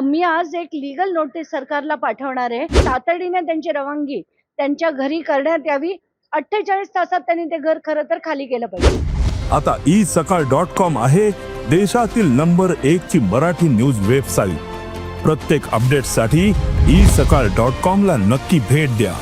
मी आज एक legal notice सरकारला पाठवणार आहे. तातडीने त्यांची रवानगी त्यांच्या घरी करण्यात यावी. अठ्ठेचाळीस तासात त्यांनी ते घर खरं तर खाली केलं पाहिजे. आता ई सकाळ डॉट कॉम आहे देशातील नंबर एक ची मराठी न्यूज वेबसाईट प्रत्येक अपडेटसाठी ई सकाळ डॉट कॉम ला नक्की भेट द्या.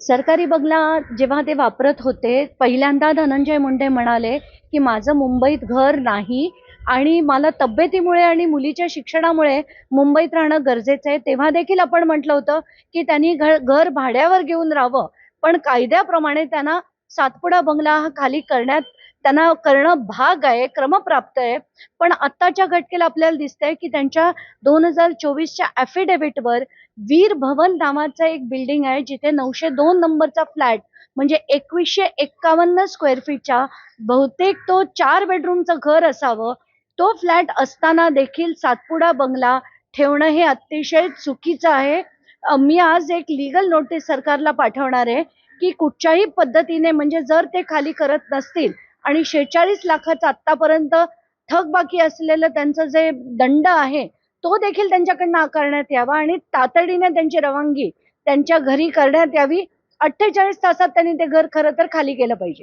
सरकारी बंगला जेव्हा ते वापरत होते पहिल्यांदा धनंजय मुंडे म्हणाले की माझं मुंबईत घर नाही आणि मला तब्येतीमुळे आणि मुलीच्या शिक्षणामुळे मुंबईत राहणं गरजेचं आहे. तेव्हा देखील आपण म्हटलं होतं की त्यांनी घर घर भाड्यावर घेऊन राहावं. पण कायद्याप्रमाणे त्यांना सातपुडा बंगला हा खाली करण्यात त्यांना करणं भाग आहे क्रमप्राप्त आहे. पण आत्ताच्या घटकेला आपल्याला दिसतंय की त्यांच्या दोन हजार चोवीसच्या ॲफिडेव्हिटवर वीर भवन नावाचं एक बिल्डिंग आहे जिथे नऊशे दोन नंबरचा फ्लॅट म्हणजे एकवीसशे एक्कावन्न स्क्वेअर फीटच्या बहुतेक तो चार बेडरूमचं घर असावं. तो फ्लॅट असताना देखील सातपुडा बंगला ठेवणं हे अतिशय चुकीचं आहे. मी आज एक लीगल नोटीस सरकारला पाठवणार आहे की कुठच्याही पद्धतीने म्हणजे जर ते खाली करत नसतील आणि शेहेचाळीस लाखाचं आत्तापर्यंत थकबाकी असलेलं त्यांचं जे दंड आहे तो देखील त्यांच्याकडनं आकारण्यात यावा आणि तातडीने त्यांची रवानगी त्यांच्या घरी करण्यात यावी. अठ्ठेचाळीस तासात त्यांनी ते घर खरं तर खाली केलं पाहिजे.